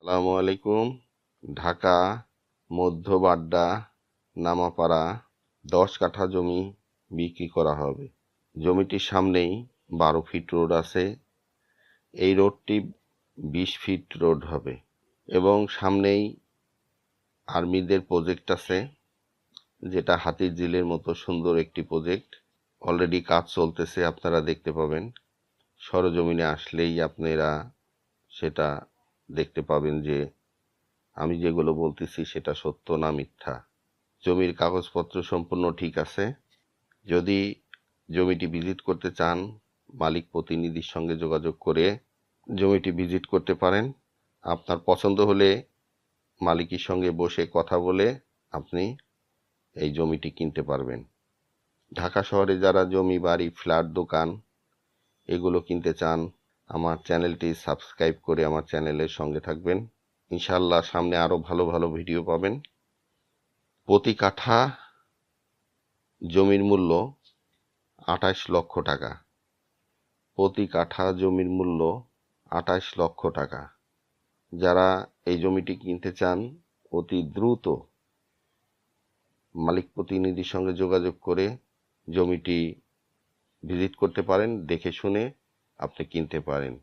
আসসালামু আলাইকুম। ঢাকা মধ্যবাড্ডা নামাপাড়া, দশ কাঠা জমি বিক্রি করা হবে। জমিটির সামনেই বারো ফিট রোড আছে। এই রোডটি বিশ ফিট রোড হবে এবং সামনেই আর্মিদের প্রজেক্ট আছে, যেটা হাতির ঝিলের মতো সুন্দর একটি প্রজেক্ট। অলরেডি কাজ চলতেছে, আপনারা দেখতে পাবেন। সরজমিনে আসলেই আপনারা সেটা দেখতে পাবেন যে আমি যেগুলো বলতেছি সেটা সত্য না মিথ্যা। জমির কাগজপত্র সম্পূর্ণ ঠিক আছে। যদি জমিটি ভিজিট করতে চান, মালিক প্রতিনিধির সঙ্গে যোগাযোগ করে জমিটি ভিজিট করতে পারেন। আপনার পছন্দ হলে মালিকের সঙ্গে বসে কথা বলে আপনি এই জমিটি কিনতে পারবেন। ঢাকা শহরে যারা জমি, বাড়ি, ফ্ল্যাট, দোকান এগুলো কিনতে চান আমার চ্যানেলটি সাবস্ক্রাইব করে আমার চ্যানেলের সঙ্গে থাকবেন। ইনশাল্লাহ সামনে আরও ভালো ভালো ভিডিও পাবেন। প্রতি কাঠা জমির মূল্য আঠাশ লক্ষ টাকা। প্রতি কাঠা জমির মূল্য আঠাশ লক্ষ টাকা। যারা এই জমিটি কিনতে চান, অতি দ্রুত মালিক প্রতিনিধির সঙ্গে যোগাযোগ করে জমিটি ভিজিট করতে পারেন। দেখে শুনে আপনি কিনতে পারেন।